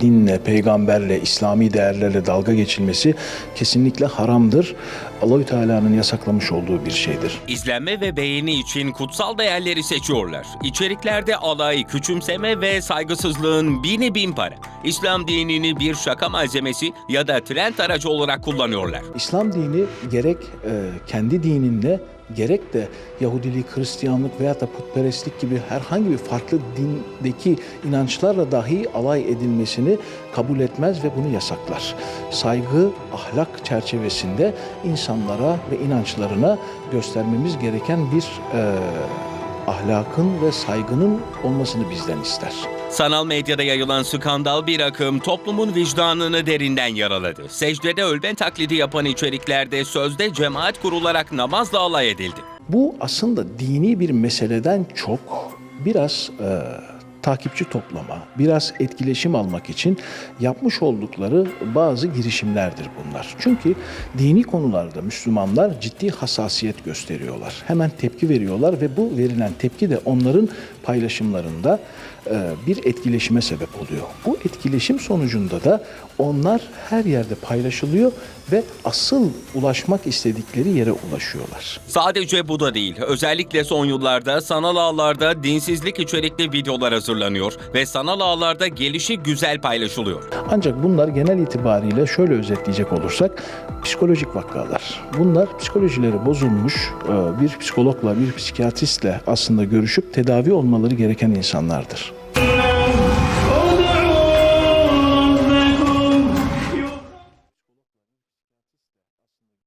dinle, peygamberle, İslami değerlerle dalga geçilmesi kesinlikle haramdır. Allahü Teala'nın yasaklamış olduğu bir şeydir. İzlenme ve beğeni için kutsal değerleri seçiyorlar. İçeriklerde alay, küçümseme ve saygısızlığın bini bin para. İslam dinini bir şaka malzemesi ya da trend aracı olarak kullanıyorlar. İslam dini gerek e, kendi dininde gerek de Yahudilik, Hristiyanlık veya da putperestlik gibi herhangi bir farklı dindeki inançlarla dahi alay edilmesini kabul etmez ve bunu yasaklar. Saygı, ahlak çerçevesinde insanlara ve inançlarına göstermemiz gereken bir e, ahlakın ve saygının olmasını bizden ister. Sanal medyada yayılan skandal bir akım toplumun vicdanını derinden yaraladı. Secdede ölben taklidi yapan içeriklerde sözde cemaat kurularak namazla alay edildi. Bu aslında dini bir meseleden çok biraz e, takipçi toplama, biraz etkileşim almak için yapmış oldukları bazı girişimlerdir bunlar. Çünkü dini konularda Müslümanlar ciddi hassasiyet gösteriyorlar. Hemen tepki veriyorlar ve bu verilen tepki de onların paylaşımlarında bir etkileşime sebep oluyor. Bu etkileşim sonucunda da onlar her yerde paylaşılıyor ve asıl ulaşmak istedikleri yere ulaşıyorlar. Sadece bu da değil. Özellikle son yıllarda sanal ağlarda dinsizlik içerikli videolar hazırlanıyor ve sanal ağlarda gelişi güzel paylaşılıyor. Ancak bunlar genel itibariyle şöyle özetleyecek olursak psikolojik vakalar. Bunlar psikolojileri bozulmuş e, bir psikologla, bir psikiyatristle aslında görüşüp tedavi olmaları gereken insanlardır.